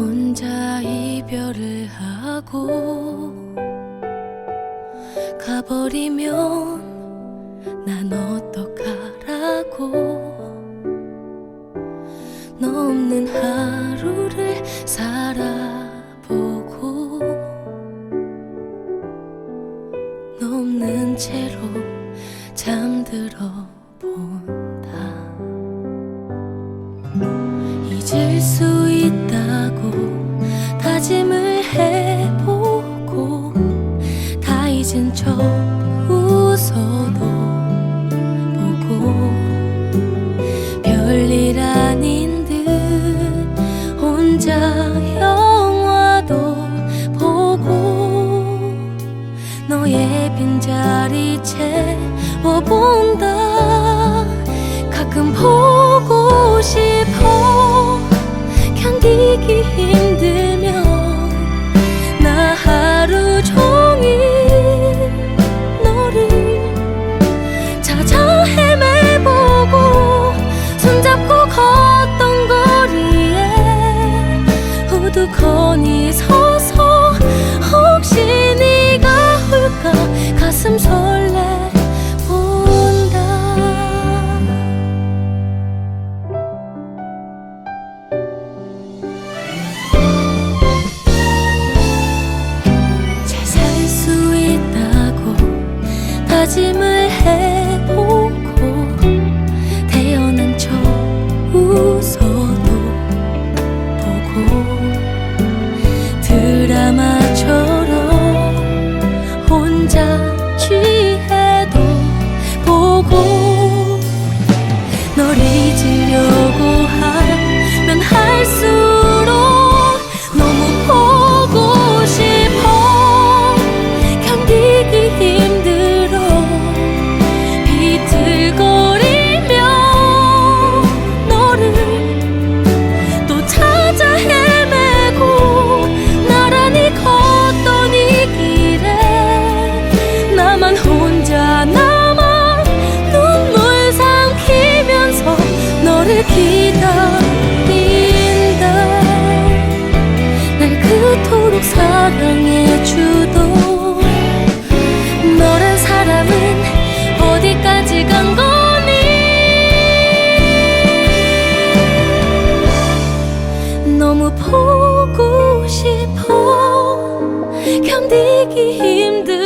혼자 이별을 하고 가버리면 난 어떡하라고? 너 없는 하루를 살아보고 너 없는 채로 잠들어 채워본다. 가끔 보고 싶어. 견디기 힘들면 나 하루 종일 너를 찾아 헤매보고 손잡고 걷던 거리에 우두커니 서서 혹시 견디기 힘든